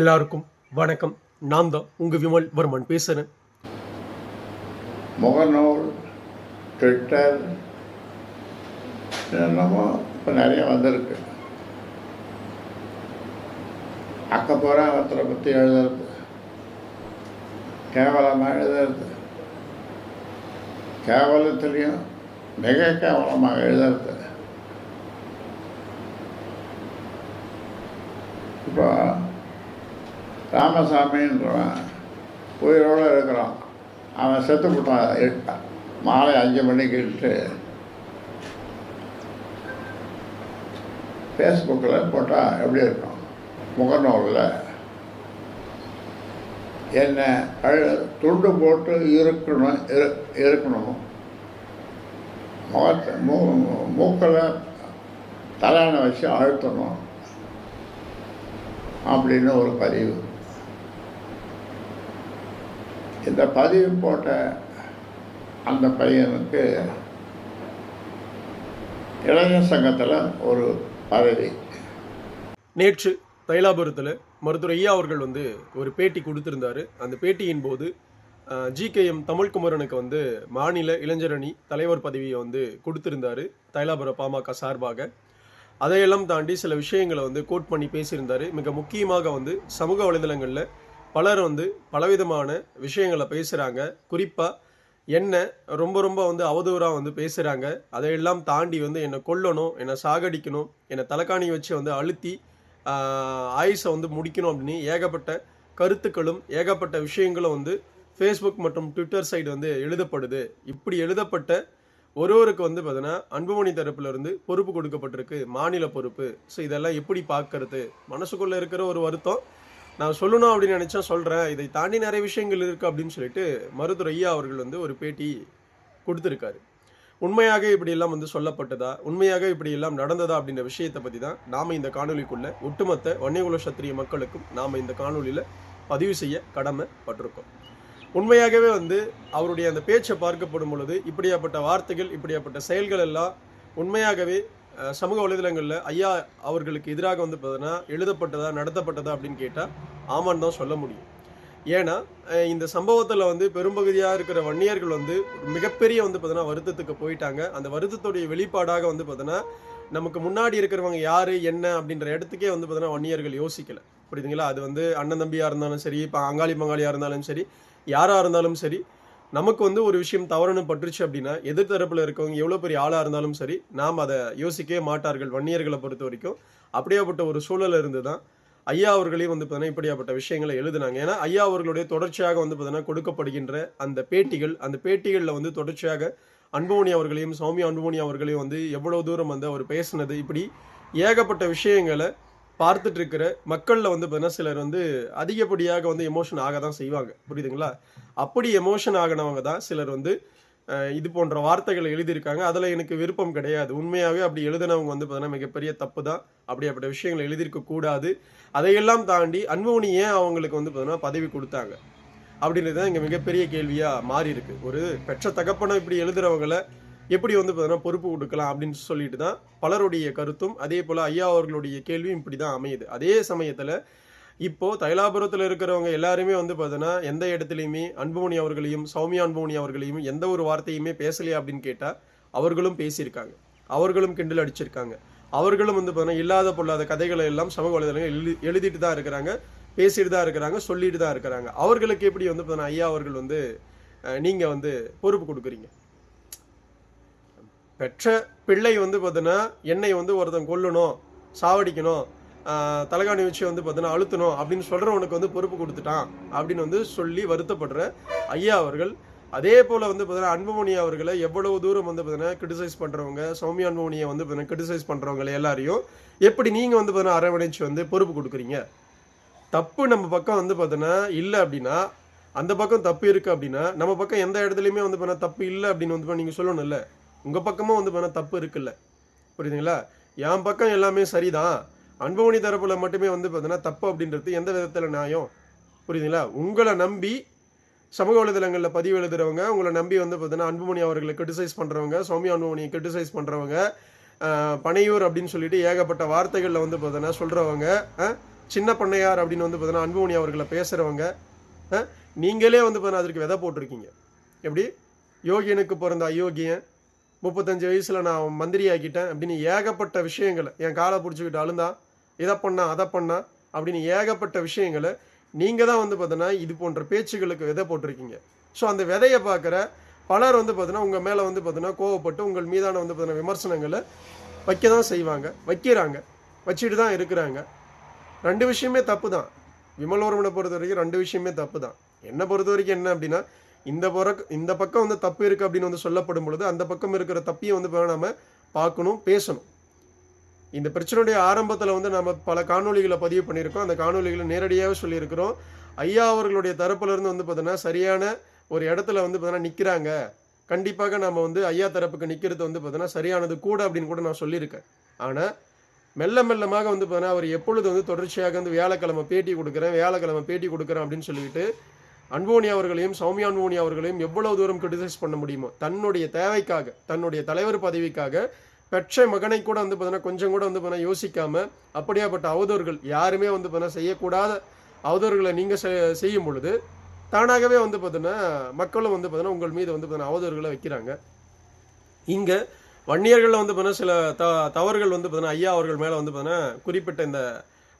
எல்லாருக்கும் வணக்கம். நான் தான் உங்க விமல் வர்மன் பேசுறேன். முகநூல் ட்விட்டர் என்னமோ இப்போ நிறைய வந்திருக்கு. அக்கப்போரா ஒருத்தரை பற்றி எழுதுறது. கேவலமாக எழுதுறது. கேவலத்துலேயும் மிக கேவலமாக எழுதுறது. இப்போ ராமசாமின்றவன் உயிரோடு இருக்கிறான். அவன் செத்து போட்டான். மாலை அஞ்சு மணிக்கு இட்டு ஃபேஸ்புக்கில் போட்டால் எப்படி இருக்கும்? முகநூலில். என்னை? அழு துண்டு போட்டு இருக்கணும் இரு இருக்கணும் முகத்தை மூ மூக்கில் தலையணை வச்சு அழுத்தணும். அப்படின்னு ஒரு பதிவு. இந்த பதிவு போட்ட அந்த பையனுக்கு இளைஞர் சங்கத்தில் ஒரு பதவி. நேற்று தைலாபுரத்தில் மருத்துவர் ஐயா அவர்கள் வந்து ஒரு பேட்டி கொடுத்திருந்தார். அந்த பேட்டியின் போது ஜிகேஎம் தமிழ்குமரனுக்கு வந்து மாநில இளைஞரணி தலைவர் பதவியை வந்து கொடுத்திருந்தார் தைலாபுர பாமக சார்பாக. அதையெல்லாம் தாண்டி சில விஷயங்களை வந்து கோட் பண்ணி பேசியிருந்தார். மிக முக்கியமாக வந்து சமூக வலைதளங்களில் பலர் வந்து பலவிதமான விஷயங்களை பேசுகிறாங்க குறிப்பாக என்ன ரொம்ப ரொம்ப வந்து அவதூறாக வந்து பேசுகிறாங்க அதையெல்லாம் தாண்டி வந்து என்னை கொல்லணும் என்னை சாகடிக்கணும் என்னை தலைக்காணி வச்சு வந்து அழுத்தி ஆயுஸை வந்து முடிக்கணும் அப்படின்னு ஏகப்பட்ட கருத்துக்களும் ஏகப்பட்ட விஷயங்களும் வந்து ஃபேஸ்புக் மற்றும் ட்விட்டர் சைடு வந்து எழுதப்படுது. இப்படி எழுதப்பட்ட ஒருவருக்கு வந்து பார்த்தீங்கன்னா அன்புமணி தரப்புல இருந்து பொறுப்பு கொடுக்கப்பட்டிருக்கு மாநில பொறுப்பு. ஸோ இதெல்லாம் எப்படி பார்க்கறது? மனசுக்குள்ளே இருக்கிற ஒரு வருத்தம் நான் சொல்லணும் அப்படின்னு நினச்சா சொல்கிறேன் இதை தாண்டி நிறைய விஷயங்கள் இருக்குது அப்படின்னு சொல்லிட்டு மருத்துவர் ஐயா அவர்கள் வந்து ஒரு பேட்டி கொடுத்துருக்காரு. உண்மையாக இப்படியெல்லாம் வந்து சொல்லப்பட்டதா? உண்மையாக இப்படியெல்லாம் நடந்ததா அப்படின்ற விஷயத்தை பற்றி தான் நாம் இந்த காணொலிக்குள்ளே ஒட்டுமொத்த வன்னியகுல சத்திரிய மக்களுக்கும் நாம் இந்த காணொலியில் பதிவு செய்ய கடமைப்பட்டிருக்கோம். உண்மையாகவே வந்து அவருடைய அந்த பேச்சை பார்க்கப்படும் பொழுது இப்படியாப்பட்ட வார்த்தைகள் இப்படியாப்பட்ட செயல்கள் எல்லாம் உண்மையாகவே சமூக வலைதளங்களில் ஐயா அவர்களுக்கு எதிராக வந்து பார்த்தீங்கன்னா எழுதப்பட்டதா நடத்தப்பட்டதா அப்படின்னு கேட்டால் ஆமான்னு தான் சொல்ல முடியும். ஏன்னா இந்த சம்பவத்தில் வந்து பெரும்பகுதியாக இருக்கிற வன்னியர்கள் வந்து மிகப்பெரிய வந்து பார்த்தீங்கன்னா வருத்தத்துக்கு போயிட்டாங்க. அந்த வருத்தத்துடைய வெளிப்பாடாக வந்து பார்த்தீங்கன்னா நமக்கு முன்னாடி இருக்கிறவங்க யார் என்ன அப்படின்ற இடத்துக்கே வந்து பார்த்தீங்கன்னா வன்னியர்கள் யோசிக்கலை. புரியுதுங்களா? அது வந்து அண்ணன் தம்பியாக இருந்தாலும் சரி இப்போ அங்காளி பங்காளியாக இருந்தாலும் சரி யாராக இருந்தாலும் சரி நமக்கு வந்து ஒரு விஷயம் தவறுன்னு பட்டுருச்சு அப்படின்னா எதிர்த்தரப்பில் இருக்கவங்க எவ்வளோ பெரிய ஆளாக இருந்தாலும் சரி நாம் அதை யோசிக்கவே மாட்டார்கள் வன்னியர்களை பொறுத்த வரைக்கும். அப்படியாப்பட்ட ஒரு சூழல் இருந்து தான் ஐயா அவர்களையும் வந்து பார்த்தீங்கன்னா இப்படியாப்பட்ட விஷயங்களை எழுதுனாங்க. ஏன்னா ஐயா அவர்களுடைய தொடர்ச்சியாக வந்து பார்த்தீங்கன்னா கொடுக்கப்படுகின்ற அந்த பேட்டிகள் அந்த பேட்டிகளில் வந்து தொடர்ச்சியாக அன்புமணி அவர்களையும் சௌமியா அன்புமணி அவர்களையும் வந்து எவ்வளோ தூரம் வந்து அவர் பேசுனது இப்படி ஏகப்பட்ட விஷயங்களை பார்த்துட்டு இருக்கிற மக்களில் வந்து பார்த்தீங்கன்னா சிலர் வந்து அதிகப்படியாக வந்து எமோஷன் ஆக தான் செய்வாங்க. புரியுதுங்களா? அப்படி எமோஷன் ஆகினவங்க தான் சிலர் வந்து இது போன்ற வார்த்தைகளை எழுதியிருக்காங்க. அதில் எனக்கு விருப்பம் கிடையாது. உண்மையாகவே அப்படி எழுதினவங்க வந்து பார்த்தீங்கன்னா மிகப்பெரிய தப்பு தான் அப்படியாப்பட்ட விஷயங்களை எழுதியிருக்க கூடாது. அதையெல்லாம் தாண்டி அன்புமணி ஏன் அவங்களுக்கு வந்து பார்த்தீங்கன்னா பதவி கொடுத்தாங்க? அப்படின்றது தான் இங்கே மிகப்பெரிய கேள்வியாக மாறி இருக்கு ஒரு பெற்ற தகப்பனை இப்படி எழுதுறவங்களை எப்படி வந்து பார்த்தீங்கன்னா பொறுப்பு கொடுக்கலாம் அப்படின்னு சொல்லிட்டு தான் பலருடைய கருத்தும் அதே போல் ஐயா அவர்களுடைய கேள்வியும் இப்படி தான் அமையுது. அதே சமயத்தில் இப்போது தைலாபுரத்தில் இருக்கிறவங்க எல்லாருமே வந்து பார்த்தீங்கன்னா எந்த இடத்துலையுமே அன்புமணி அவர்களையும் சௌமியா அன்புமணி அவர்களையும் எந்த ஒரு வார்த்தையுமே பேசலையா அப்படின்னு கேட்டால் அவர்களும் பேசியிருக்காங்க. அவர்களும் கிண்டல் அடிச்சிருக்காங்க. அவர்களும் வந்து பார்த்தீங்கன்னா இல்லாத பொல்லாத கதைகளை எல்லாம் சமூக வலைதளங்கள் எழுதி எழுதிட்டு தான் இருக்கிறாங்க பேசிட்டு தான் இருக்கிறாங்க சொல்லிட்டு தான் இருக்கிறாங்க. அவர்களுக்கு எப்படி வந்து பார்த்தீங்கன்னா ஐயா அவர்கள் வந்து நீங்கள் வந்து பொறுப்பு கொடுக்குறீங்க? பெற்ற பிள்ளை வந்து பார்த்தீங்கன்னா என்னை வந்து ஒருத்தன் கொல்லணும் சாவடிக்கணும் தலைகாணி வச்சு வந்து பார்த்தீங்கன்னா அழுத்தணும் அப்படின்னு சொல்கிறவனுக்கு வந்து பொறுப்பு கொடுத்துட்டான் அப்படின்னு வந்து சொல்லி வருத்தப்படுற ஐயா அவர்கள். அதே போல் வந்து பார்த்தீங்கன்னா அன்புமணி அவர்களை எவ்வளவு தூரம் வந்து பார்த்தீங்கன்னா கிரிட்டிசைஸ் பண்ணுறவங்க சௌமியா அன்புமணியை வந்து பார்த்தீங்கன்னா கிரிட்டிசைஸ் பண்ணுறவங்க எல்லாரையும் எப்படி நீங்கள் வந்து பார்த்தீங்கன்னா அரவணைச்சு வந்து பொறுப்பு கொடுக்குறீங்க? தப்பு நம்ம பக்கம் வந்து பார்த்தீங்கன்னா இல்லை அப்படின்னா அந்த பக்கம் தப்பு இருக்குது அப்படின்னா நம்ம பக்கம் எந்த இடத்துலையுமே வந்து பார்த்தீங்கன்னா தப்பு இல்லை அப்படின்னு வந்து நீங்கள் சொல்லணும்ல. உங்கள் பக்கமும் வந்து பண்ண தப்பு இருக்குல்ல. புரியுதுங்களா? என் பக்கம் எல்லாமே சரிதான். அன்புமணி தரப்பில் மட்டுமே வந்து பார்த்தீங்கன்னா தப்பு அப்படின்றது எந்த விதத்தில் நியாயம்? புரியுதுங்களா? உங்களை நம்பி சமூக வலைதளங்களில் பதிவு எழுதுறவங்க உங்களை நம்பி வந்து பார்த்தீங்கன்னா அன்புமணி அவர்களை கிரிட்டிசைஸ் பண்ணுறவங்க சுவாமி அன்புமணியை கிரிட்டிசைஸ் பண்ணுறவங்க பனையூர் அப்படின்னு சொல்லிட்டு ஏகப்பட்ட வார்த்தைகளில் வந்து பார்த்தீங்கன்னா சொல்கிறவங்க சின்ன பண்ணையார் அப்படின்னு வந்து பார்த்தீங்கன்னா அன்புமணி அவர்களை பேசுகிறவங்க நீங்களே வந்து பார்த்தீங்கன்னா அதற்கு விதை போட்டிருக்கீங்க. எப்படி? யோகியனுக்கு பிறந்த அயோக்கியன் முப்பத்தஞ்சு வயசில் நான் மந்திரி ஆக்கிட்டேன் அப்படின்னு ஏகப்பட்ட விஷயங்களை என் காலை பிடிச்சிக்கிட்டு அழுந்தான் இதை பண்ணா அதை பண்ணா அப்படின்னு ஏகப்பட்ட விஷயங்களை நீங்கள் தான் வந்து பார்த்தீங்கன்னா இது போன்ற பேச்சுகளுக்கு விதை போட்டிருக்கீங்க. ஸோ அந்த விதையை பார்க்குற பலர் வந்து பார்த்தீங்கன்னா உங்கள் மேலே வந்து பார்த்தீங்கன்னா கோவப்பட்டு உங்கள் மீதான வந்து பார்த்தீங்கன்னா விமர்சனங்களை வைக்க தான் செய்வாங்க வைக்கிறாங்க வச்சுட்டு தான் இருக்கிறாங்க. ரெண்டு விஷயமே தப்பு தான். விமலோரமனை பொறுத்த வரைக்கும் ரெண்டு விஷயமே தப்பு தான். என்னை பொறுத்த வரைக்கும் என்ன அப்படின்னா இந்த புறக் இந்த பக்கம் வந்து தப்பு இருக்குது அப்படின்னு வந்து சொல்லப்படும் பொழுது அந்த பக்கம் இருக்கிற தப்பையும் வந்து பாத்தீங்கன்னா நம்ம பார்க்கணும் பேசணும். இந்த பிரச்சனையுடைய ஆரம்பத்தில் வந்து நம்ம பல காணொளிகளை பதிவு பண்ணியிருக்கோம். அந்த காணொளிகளை நேரடியாகவே சொல்லியிருக்கிறோம். ஐயா அவர்களுடைய தரப்புலேருந்து வந்து பார்த்தீங்கன்னா சரியான ஒரு இடத்துல வந்து பார்த்தீங்கன்னா நிற்கிறாங்க கண்டிப்பாக நம்ம வந்து ஐயா தரப்புக்கு நிற்கிறது வந்து பார்த்தீங்கன்னா சரியானது கூட அப்படின்னு கூட நான் சொல்லியிருக்கேன். ஆனால் மெல்ல மெல்லமாக வந்து பார்த்தீங்கன்னா அவர் எப்பொழுது வந்து தொடர்ச்சியாக வந்து வியாழக்கிழமை பேட்டி கொடுக்குறேன் வியாழக்கிழமை பேட்டி கொடுக்குறேன் அப்படின்னு சொல்லிட்டு அன்போனி அவர்களையும் சௌமியா அன்போனி அவர்களையும் எவ்வளவு தூரம் கிரிட்டிசைஸ் பண்ண முடியுமோ தன்னுடைய தேவைக்காக தன்னுடைய தலைவர் பதவிக்காக பெற்ற மகனை கூட வந்து பார்த்தீங்கன்னா கொஞ்சம் கூட வந்து பார்த்தீங்கன்னா யோசிக்காம அப்படியாப்பட்ட அவதூறுகள் யாருமே வந்து பார்த்தீங்கன்னா செய்யக்கூடாத அவதூறுகளை நீங்கள் செய்யும் பொழுது தானாகவே வந்து பார்த்தீங்கன்னா மக்களும் வந்து பார்த்தீங்கன்னா உங்கள் மீது வந்து பார்த்தீங்கன்னா அவதூறுகளை வைக்கிறாங்க. இங்கே வன்னியர்களில் வந்து பார்த்தீங்கன்னா சில த தவறுகள் வந்து பார்த்தீங்கன்னா ஐயா அவர்கள் மேலே வந்து பார்த்தீங்கன்னா குறிப்பிட்ட இந்த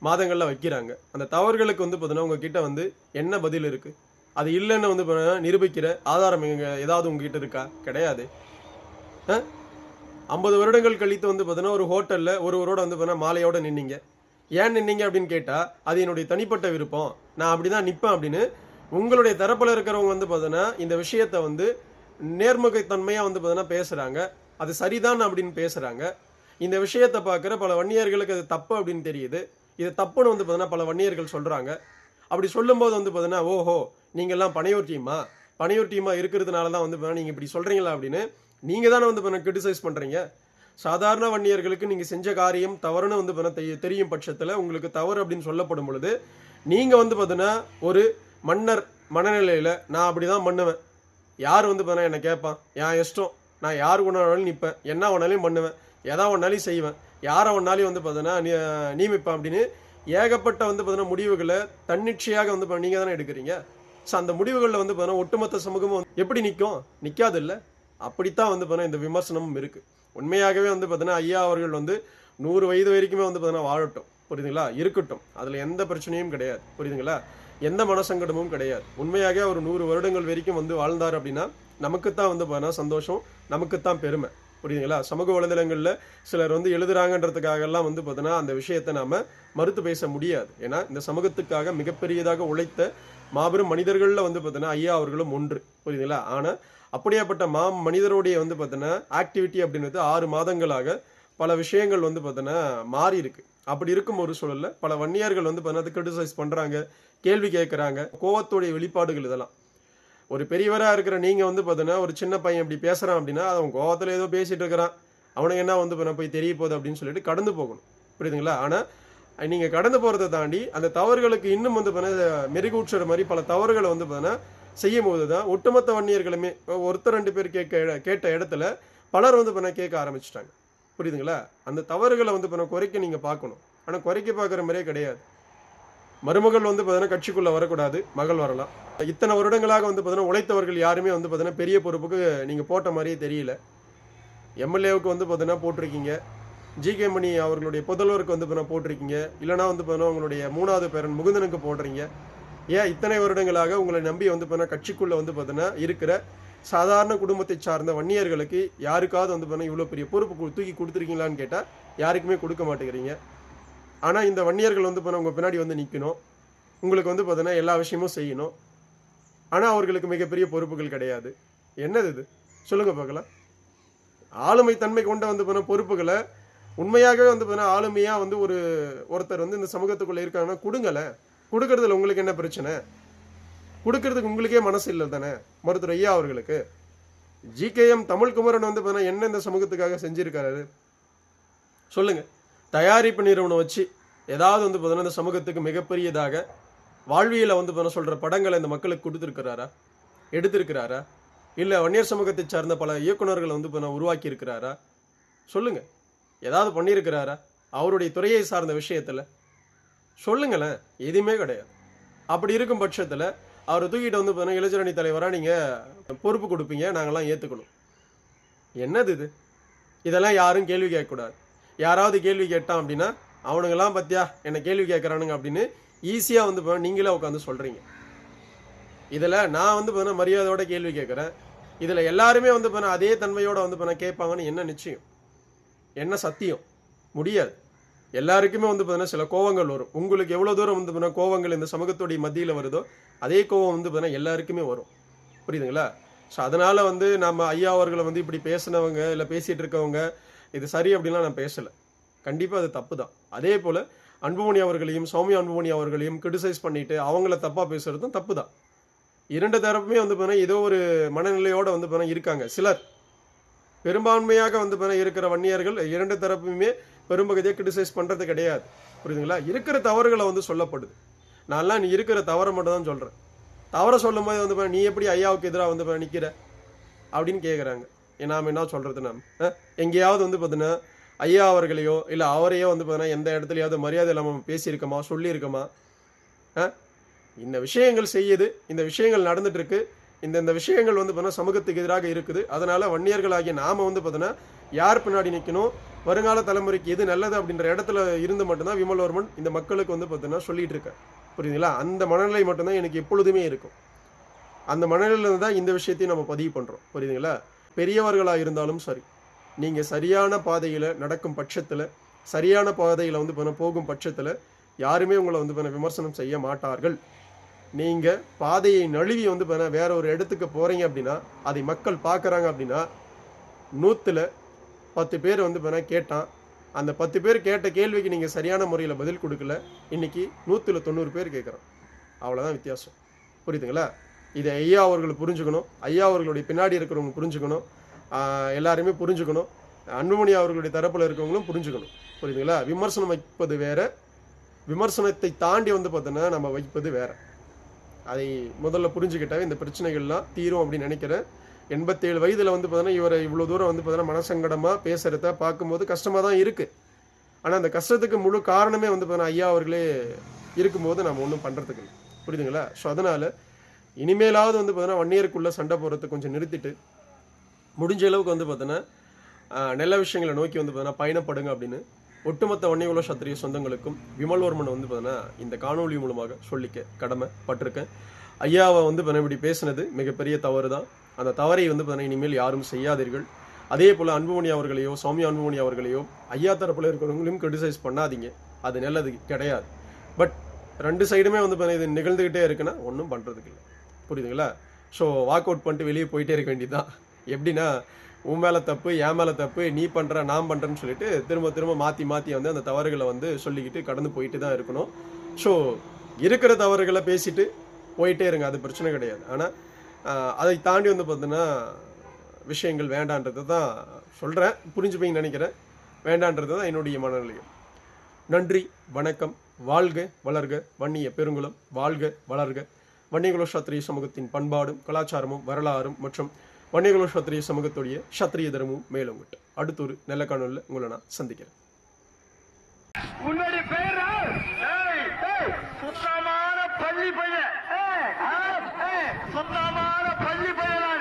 மாதங்களில் வைக்கிறாங்க. அந்த தவறுகளுக்கு வந்து பார்த்தீங்கன்னா உங்ககிட்ட வந்து என்ன பதில் இருக்குது அது இல்லைன்னு வந்து நிரூபிக்கிற ஆதாரம் எங்கே ஏதாவது உங்ககிட்ட இருக்கா? கிடையாது. ஐம்பது வருடங்கள் கழித்து வந்து பார்த்தீங்கன்னா ஒரு ஹோட்டலில் ஒருவரோட வந்து பார்த்தீங்கன்னா மாலையோட நின்னீங்க. ஏன் நின்னீங்க அப்படின்னு கேட்டால் அது என்னுடைய தனிப்பட்ட விருப்பம். நான் அப்படி தான் நிற்பேன் அப்படின்னு உங்களுடைய தரப்பில் இருக்கிறவங்க வந்து பார்த்தீங்கன்னா இந்த விஷயத்தை வந்து நேர்முகத்தன்மையாக வந்து பார்த்தீங்கன்னா பேசுகிறாங்க அது சரிதான் அப்படின்னு பேசுகிறாங்க இந்த விஷயத்தை பார்க்குற பல வன்னியர்களுக்கு அது தப்பு அப்படின்னு தெரியுது. இது தப்புன்னு வந்து பார்த்தீங்கன்னா பல வன்னியர்கள் சொல்கிறாங்க அப்படி சொல்லும்போது வந்து பார்த்தீங்கன்னா ஓஹோ நீங்கள்லாம் பனையூர் டீமா? பனையூர் டீமாக இருக்கிறதுனால தான் வந்து பார்த்தீங்கன்னா நீங்கள் இப்படி சொல்கிறீங்களா அப்படின்னு நீங்கள் தானே வந்து பார்த்தீங்கன்னா கிரிட்டிசைஸ் பண்ணுறீங்க சாதாரண வன்னியர்களுக்கு நீங்கள் செஞ்ச காரியம் தவறுன்னு வந்து பார்த்தீங்கன்னா தெரிய- தெரியும் பட்சத்தில் உங்களுக்கு தவறு அப்படின்னு சொல்லப்படும் பொழுது நீங்கள் வந்து பார்த்தீங்கன்னா ஒரு மன்னர் மனநிலையில் நான் அப்படி தான் பண்ணுவேன். யார் வந்து பார்த்தீங்கன்னா என்னை கேட்பான் என் இஷ்டம் நான் யார் வேணாலும் நிற்பேன் என்ன வேணாலும் பண்ணுவேன் எதா ஒன்றாலையும் செய்வேன் யாரை ஒன்றாலையும் வந்து பார்த்தீங்கன்னா நீ- நியமிப்பேன் அப்படின்னு ஏகப்பட்ட வந்து பார்த்தீங்கன்னா முடிவுகளை தன்னிச்சையாக வந்து நீங்கள் தானே எடுக்கிறீங்க? ஸோ அந்த முடிவுகளில் வந்து பார்த்தீங்கன்னா ஒட்டுமொத்த சமூகமும் வந்து எப்படி நிற்கும் நிற்காது இல்லை அப்படித்தான் வந்து பார்த்தீங்கன்னா இந்த விமர்சனமும் இருக்குது உண்மையாகவே வந்து பார்த்தீங்கன்னா ஐயா அவர்கள் வந்து நூறு வயது வரைக்குமே வந்து பார்த்தீங்கன்னா வாழட்டும். புரியுதுங்களா? இருக்கட்டும். அதில் எந்த பிரச்சனையும் கிடையாது. புரியுதுங்களா? எந்த மனசங்கடமும் கிடையாது. உண்மையாக அவர் நூறு வருடங்கள் வரைக்கும் வந்து வாழ்ந்தார் அப்படின்னா நமக்குத்தான் வந்து பார்த்தீங்கன்னா சந்தோஷம். நமக்குத்தான் பெருமை. புரியுதுங்களா? சமூக வலைதளங்களில் சிலர் வந்து எழுதுறாங்கன்றதுக்காகலாம் வந்து பார்த்தீங்கன்னா அந்த விஷயத்தை நாம் மறுத்து பேச முடியாது. ஏன்னா இந்த சமூகத்துக்காக மிகப்பெரியதாக உழைத்த மாபெரும் மனிதர்களில் வந்து பார்த்தீங்கன்னா ஐயா அவர்களும் ஒன்று புரியுதுங்களா? ஆனால் அப்படியாப்பட்ட மா மனிதருடைய வந்து பார்த்தீங்கன்னா ஆக்டிவிட்டி அப்படின்றது ஆறு மாதங்களாக பல விஷயங்கள் வந்து பார்த்தீங்கன்னா மாறி இருக்கு. அப்படி இருக்கும் ஒரு சூழலில் பல வன்னியர்கள் வந்து பார்த்தீங்கன்னா கிரிட்டிசைஸ் பண்ணுறாங்க கேள்வி கேட்குறாங்க கோவத்துடைய வெளிப்பாடுகள் இதெல்லாம். ஒரு பெரியவராக இருக்கிற நீங்கள் வந்து பார்த்தீங்கன்னா ஒரு சின்ன பையன் இப்படி பேசுகிறான் அப்படின்னா அவன் கோவத்தில் ஏதோ பேசிகிட்டு இருக்கிறான். அவனுக்கு என்ன வந்து பண்ண போய் தெரிய போகுது அப்படின்னு சொல்லிட்டு கடந்து போகணும். புரியுதுங்களா? ஆனால் நீங்க கடந்து போறதை தாண்டி அந்த தவறுகளுக்கு இன்னும் வந்து பார்த்தீங்கன்னா மெருகூற்றுற மாதிரி பல தவறுகளை வந்து பார்த்தீங்கன்னா செய்யும் போது தான் ஒட்டுமொத்த வன்னியர்களுமே ஒருத்தர் ரெண்டு பேர் கேட்க இட- கேட்ட இடத்துல பலர் வந்து பண்ண கேட்க ஆரம்பிச்சிட்டாங்க. புரியுதுங்களா? அந்த தவறுகளை வந்து பண்ண குறைக்க நீங்க பார்க்கணும். ஆனால் குறைக்க பார்க்குற மாதிரியே கிடையாது. மருமகள் வந்து பார்த்தீங்கன்னா கட்சிக்குள்ளே வரக்கூடாது மகள் வரலாம். இத்தனை வருடங்களாக வந்து பார்த்தீங்கன்னா உழைத்தவர்கள் யாருமே வந்து பார்த்தீங்கன்னா பெரிய பொறுப்புக்கு நீங்கள் போட்ட மாதிரியே தெரியல. எம்எல்ஏவுக்கு வந்து பார்த்தீங்கன்னா போட்டிருக்கீங்க. ஜிகே மணி அவர்களுடைய புதல்வருக்கு வந்து பண்ண போட்டிருக்கீங்க. இல்லைனா வந்து பார்த்தீங்கன்னா உங்களுடைய மூணாவது பேரன் முகுந்தனுக்கு போடுறீங்க. ஏன்? இத்தனை வருடங்களாக உங்களை நம்பி வந்து பார்த்தீங்கன்னா கட்சிக்குள்ள வந்து பார்த்தீங்கன்னா இருக்கிற சாதாரண குடும்பத்தை சார்ந்த வன்னியர்களுக்கு யாருக்காவது வந்து பார்த்தீங்கன்னா இவ்வளோ பெரிய பொறுப்பு தூக்கி கொடுத்துருக்கீங்களான்னு கேட்டால் யாருக்குமே கொடுக்க மாட்டேங்கிறீங்க. ஆனால் இந்த வன்னியர்கள் வந்து பார்த்தீங்கன்னா உங்கள் பின்னாடி வந்து நிற்கணும் உங்களுக்கு வந்து பார்த்தீங்கன்னா எல்லா விஷயமும் செய்யணும். ஆனால் அவர்களுக்கு மிகப்பெரிய பொறுப்புகள் கிடையாது. என்னது இது? சொல்லுங்க பார்க்கலாம். ஆளுமை தன்மை கொண்ட வந்து பார்த்தீங்கன்னா பொறுப்புகளை உண்மையாகவே வந்து பார்த்தீங்கன்னா ஆளுமையாக வந்து ஒரு ஒருத்தர் வந்து இந்த சமூகத்துக்குள்ளே இருக்காங்கன்னா கொடுங்கலை. கொடுக்கறதுல உங்களுக்கு என்ன பிரச்சனை? கொடுக்கறதுக்கு உங்களுக்கே மனசு இல்லை தானே? மருத்துவர் ஐயா அவர்களுக்கு. ஜிகேஎம் தமிழ்குமரன் வந்து பார்த்தீங்கன்னா என்ன இந்த சமூகத்துக்காக செஞ்சுருக்காரு? சொல்லுங்கள் தயாரிப்பு நிறுவனம் வச்சு ஏதாவது வந்து பார்த்தீங்கன்னா இந்த சமூகத்துக்கு மிகப்பெரியதாக வாழ்வியலை வந்து பார்த்தீங்கன்னா சொல்கிற படங்களை இந்த மக்களுக்கு கொடுத்துருக்கிறாரா? எடுத்திருக்கிறாரா? இல்லை வன்னியர் சமூகத்தை சார்ந்த பல இயக்குனர்களை வந்து இப்போ உருவாக்கி இருக்கிறாரா சொல்லுங்கள் ஏதாவது பண்ணியிருக்கிறாரா? அவருடைய துறையை சார்ந்த விஷயத்தில்? சொல்லுங்களேன். எதுவுமே கிடையாது. அப்படி இருக்கும் பட்சத்தில் அவர் தூக்கிட்டு வந்து பார்த்தீங்கன்னா இளைஞரணி தலைவராக நீங்கள் பொறுப்பு கொடுப்பீங்க நாங்கள்லாம் ஏற்றுக்கணும் என்னது இது? இதெல்லாம் யாரும் கேள்வி கேட்கக்கூடாது. யாராவது கேள்வி கேட்டான் அப்படின்னா அவனுங்கெல்லாம் பத்தியா என்னை கேள்வி கேட்குறானுங்க அப்படின்னு ஈஸியாக வந்து நீங்களே உட்காந்து சொல்கிறீங்க இதில் நான் வந்து பார்த்தீங்கன்னா மரியாதையோட கேள்வி கேட்குறேன். இதில் எல்லாருமே வந்து பார்த்தீங்கன்னா அதே தன்மையோட வந்து பார்த்தீங்கன்னா கேட்பாங்கன்னு என்ன நிச்சயம்? என்ன சத்தியம்? முடியாது. எல்லாருக்குமே வந்து பார்த்தீங்கன்னா சில கோவங்கள் வரும். உங்களுக்கு எவ்வளோ தூரம் வந்து பார்த்தீங்கன்னா கோவங்கள் இந்த சமூகத்துடைய மத்தியில் வருதோ அதே கோவம் வந்து பார்த்தீங்கன்னா எல்லாருக்குமே வரும். புரியுதுங்களா? ஸோ அதனால் வந்து நம்ம ஐயா அவர்களை வந்து இப்படி பேசினவங்க இல்லை பேசிகிட்டு இருக்கவங்க இது சரி அப்படின்லாம் நான் பேசலை. கண்டிப்பாக அது தப்பு தான் அதே போல் அன்புமணி அவர்களையும் சௌமியா அன்புமணி அவர்களையும் கிரிட்டிசைஸ் பண்ணிவிட்டு அவங்கள தப்பாக பேசுகிறதும் தப்பு தான் இரண்டு தரப்புமே வந்து பார்த்தீங்கன்னா ஏதோ ஒரு மனநிலையோடு வந்து பார்த்தீங்கன்னா இருக்காங்க. சிலர் பெரும்பான்மையாக வந்து பார்த்தீங்கன்னா இருக்கிற வன்னியர்கள் இரண்டு தரப்புமே பெரும்பகுதியாக கிரிட்டிசைஸ் பண்ணுறது கிடையாது. புரியுதுங்களா? இருக்கிற தவறுகளை வந்து சொல்லப்படுது. நான்லாம் நீ இருக்கிற தவறை மட்டும் தான் சொல்கிறேன் தவறை சொல்லும் போது வந்து நீ எப்படி ஐயாவுக்கு எதிராக வந்து நிற்கிற அப்படின்னு கேட்குறாங்க நாம் என்ன சொல்கிறது நாம்? எங்கேயாவது வந்து பார்த்தீங்கன்னா ஐயா அவர்களையோ இல்லை அவரையோ வந்து பார்த்தீங்கன்னா எந்த இடத்துலையாவது மரியாதை இல்லாமல் பேசியிருக்கோமா சொல்லியிருக்கோமா? ஆ? இந்த விஷயங்கள் செய்யுது. இந்த விஷயங்கள் நடந்துட்டு இருக்கு. இந்த இந்த விஷயங்கள் வந்து பார்த்தீங்கன்னா சமூகத்துக்கு எதிராக இருக்குது. அதனால் வன்னியர்களாகிய நாம வந்து பார்த்தீங்கன்னா யார் பின்னாடி நிற்கணும் வருங்கால தலைமுறைக்கு எது நல்லது அப்படின்ற இடத்துல இருந்து மட்டும்தான் விமல்வர்மன் இந்த மக்களுக்கு வந்து பார்த்தீங்கன்னா சொல்லிட்டு இருக்கேன் புரியுதுங்களா? அந்த மனநிலை மட்டும்தான் எனக்கு எப்பொழுதுமே இருக்கும். அந்த மனநிலையில் தான் இந்த விஷயத்தையும் நம்ம பதிவு பண்ணுறோம் புரியுதுங்களா? பெரியவர்களாக இருந்தாலும் சரி நீங்கள் சரியான பாதையில் நடக்கும் பட்சத்தில் சரியான பாதையில் வந்து பண்ண போகும் பட்சத்தில் யாருமே உங்களை வந்து விமர்சனம் செய்ய மாட்டார்கள். நீங்கள் பாதையை நழுவி வந்து பண்ண வேற ஒரு இடத்துக்கு போகிறீங்க அப்படின்னா அதை மக்கள் பார்க்குறாங்க அப்படின்னா நூற்றில் பத்து பேர் வந்து பண்ண கேட்டான். அந்த பத்து பேர் கேட்ட கேள்விக்கு நீங்கள் சரியான முறையில் பதில் கொடுக்கல. இன்னைக்கு நூற்றில் தொண்ணூறு பேர் கேட்குறான். அவ்வளோதான் வித்தியாசம். புரியுதுங்களா? இதை ஐயா அவர்கள் புரிஞ்சுக்கணும். ஐயா அவர்களுடைய பின்னாடி இருக்கிறவங்க புரிஞ்சுக்கணும். எல்லாருமே புரிஞ்சுக்கணும். அன்புமணி அவர்களுடைய தரப்பில் இருக்கவங்களும் புரிஞ்சுக்கணும். புரியுதுங்களா? விமர்சனம் வைப்பது வேற. விமர்சனத்தை தாண்டி வந்து பார்த்தோன்னா நம்ம வைப்பது வேறு. அதை முதல்ல புரிஞ்சுக்கிட்டாவே இந்த பிரச்சனைகள்லாம் தீரும் அப்படின்னு நினைக்கிறேன். எண்பத்தேழு வயதில் வந்து பார்த்தோன்னா இவரை இவ்வளோ தூரம் வந்து பார்த்தோன்னா மனசங்கடமாக பேசுகிறத பார்க்கும்போது கஷ்டமாக தான் இருக்குது ஆனால் அந்த கஷ்டத்துக்கு முழு காரணமே வந்து பார்த்தோன்னா ஐயா அவர்களே இருக்கும்போது நம்ம ஒன்றும் பண்ணுறதுக்கு இல்லை. புரியுதுங்களா? ஸோ அதனால் இனிமேலாவது வந்து பார்த்தோன்னா வன்னியருக்குள்ளே சண்டை போடுறத கொஞ்சம் நிறுத்திட்டு முடிஞ்ச அளவுக்கு வந்து பார்த்தோன்னா நல்ல விஷயங்களை நோக்கி வந்து பார்த்தோன்னா பயணப்படுங்க அப்படின்னு ஒட்டுமொத்த வன்னியகுல சத்திரிய சொந்தங்களுக்கும் விமல்வர்மன் வந்து பார்த்தீங்கன்னா இந்த காணொலி மூலமாக சொல்லிக்க கடமை பட்டிருக்கேன் ஐயாவை வந்து பார்த்தீங்கன்னா இப்படி பேசினது மிகப்பெரிய தவறு தான் அந்த தவறை வந்து பார்த்தீங்கன்னா இனிமேல் யாரும் செய்யாதீர்கள். அதே போல் அன்புமணி அவர்களையோ சௌமியா அன்புமணி அவர்களையோ ஐயா தரப்பில் இருக்கிறவங்களையும் கிரிட்டிசைஸ் பண்ணாதீங்க. அது நல்லது கிடையாது. பட் ரெண்டு சைடுமே வந்து பார்த்தீங்கன்னா இது நிகழ்ந்துக்கிட்டே இருக்குன்னா ஒன்றும் பண்ணுறதுக்கு இல்லை. புரியுதுங்களா? ஸோ வாக் அவுட் பண்ணிட்டு வெளியே போயிட்டே இருக்க வேண்டியதுதான். எப்படின்னா உன் மேலே தப்பு என் மேலே தப்பு நீ பண்ணுற நான் பண்ணுறேன்னு சொல்லிட்டு திரும்ப திரும்ப மாற்றி மாற்றி வந்து அந்த தவறுகளை வந்து சொல்லிக்கிட்டு கடந்து போயிட்டு தான் இருக்கணும். ஸோ இருக்கிற தவறுகளை பேசிட்டு போயிட்டே இருங்க. அது பிரச்சனை கிடையாது. ஆனால் அதை தாண்டி வந்து பார்த்தீங்கன்னா விஷயங்கள் வேண்டான்றது தான் சொல்கிறேன் புரிஞ்சுப்பீங்கன்னு நினைக்கிறேன். வேண்டான்றது தான் என்னுடைய மனநிலையம் நன்றி வணக்கம் வாழ்க வளர்க வன்னிய பெருங்குளம் வாழ்க வளர்க. வன்னியகுல சமூகத்தின் பண்பாடும் கலாச்சாரமும் வரலாறும் மற்றும் வன்னியகுல சத்திரிய சமூகத்துடைய சத்திரிய தர்மம் மேலோங்கிட்டு அடுத்த ஒரு நல்ல காணொலியில் உங்களை நான் சந்திக்கிறேன். உன்னுடைய பேரா சுத்தமான பள்ளி பையன். ஏய், சுத்தமான பள்ளி பையன்?